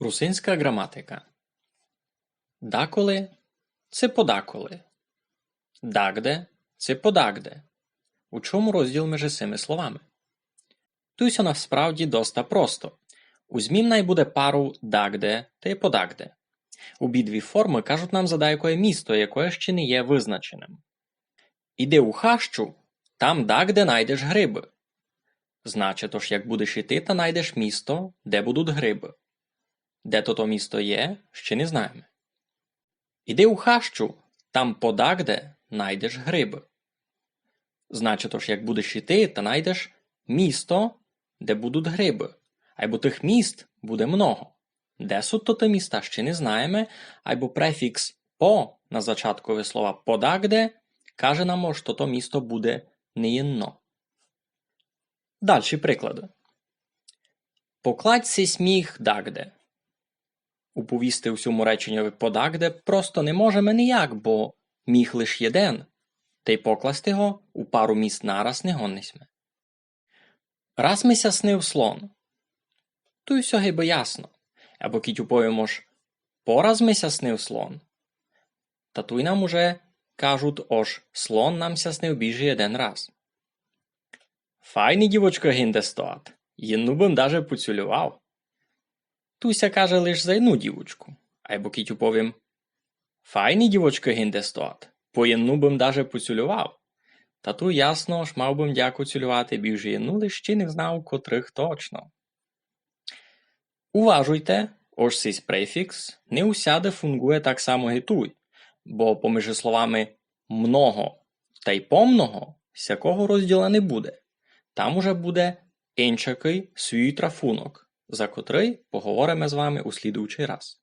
Русинська граматика. Даколи це подаколи. Дагде це подагде. У чому розділ між цими словами? Туйся насправді доста просто. У зміннай буде пару дагде та й подагде. Обидві форми кажуть нам за деяке місто, яке ще не є визначеним. Іди у хащу, там дагде найдеш гриби. Значить, тож як будеш іти, та найдеш місто, де будуть гриби. Де то то місто є, ще не знаємо. Іди у хащу, там подагде найдеш гриби. Значить, тож як будеш іти, та найдеш місто, де будуть гриби. Айбо тих міст буде много. Де суть то те міста, ще не знаємо, айбо префікс по на зачаткові слова подагде каже нам, що то місто буде неєнно. Дальші приклади. Покладь сей сміх дагде. Уповісти у всьому реченню подагде просто не можемо ніяк, бо міг лиш єден, та й покласти його у пару міст нараз не гоннисьме. Раз мися снив слон. То й сьогодні би ясно. Або кітю повімо ж пораз мися снив слон. Та туй нам уже кажуть ож слон нам ся снив один раз. Файний дівочка гінде стоат. Єнну бим даже поцюлював. Туся каже лиш за одну дівочку. Айбо кітю повім Файний дівочка гінде стоат. По єнну бим даже поцюлював. Та ту ясно ж мав бим дяку цюлювати більше єнну, лиш ще не знав котрих точно. Уважуйте, ось цей префікс не усяде фунгує так само і туй, бо поміж словами много та й помного всякого розділа не буде. Там уже буде іншакий свій трафунок, за котрий поговоримо з вами у слідуючий раз.